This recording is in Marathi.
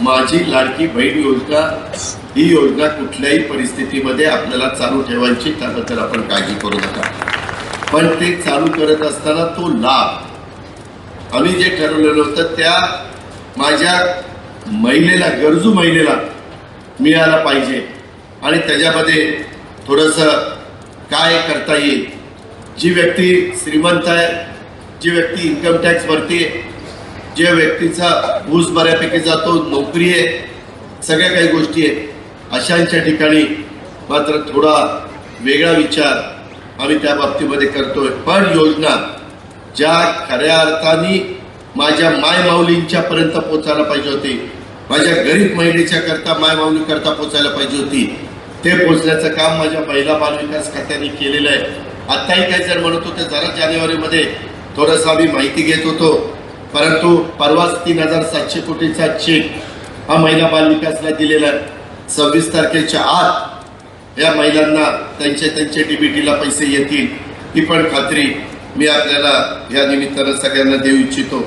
माझी लाडकी बहीण योजना ही योजना कुठल्याही परिस्थितीमध्ये आपल्याला चालू ठेवायची त्याबद्दल आपण काळजी करू नका. पण ते चालू करत असताना तो लाभ आम्ही जे ठरवलेलं होतं त्या माझ्या महिलेला गरजू महिलेला मिळाला पाहिजे. आणि त्याच्यामध्ये थोडंसं काय करता येईल? जी व्यक्ती श्रीमंत आहे जी व्यक्ती इन्कम टॅक्स भरते ज्या व्यक्तीचा ऊस बऱ्यापैकी जातो नोकरी आहे सगळ्या काही गोष्टी आहेत. अशांच्या ठिकाणी मात्र थोडा वेगळा विचार आम्ही त्या बाबतीमध्ये करतोय. पण योजना ज्या खऱ्या अर्थाने माझ्या मायमाऊलींच्यापर्यंत पोचायला पाहिजे होती माझ्या गरीब महिलेच्या करता मायमाऊली करता पोचायला पाहिजे होती ते पोचण्याचं काम माझ्या महिला बालविकास खात्याने केलेलं आहे. आत्ताही काही जण म्हणत होते जरा जानेवारीमध्ये थोडंसं आम्ही माहिती घेत होतो. परंतु परवाच तीन हजार सातशे कोटीचा चेक हा महिला बालविकासला दिलेला आहे. सव्वीस तारखेच्या आत या महिलांना त्यांच्या त्यांच्या डीबीटीला पैसे येतील ही पण खात्री मी आपल्याला या निमित्तानं सगळ्यांना देऊ इच्छितो.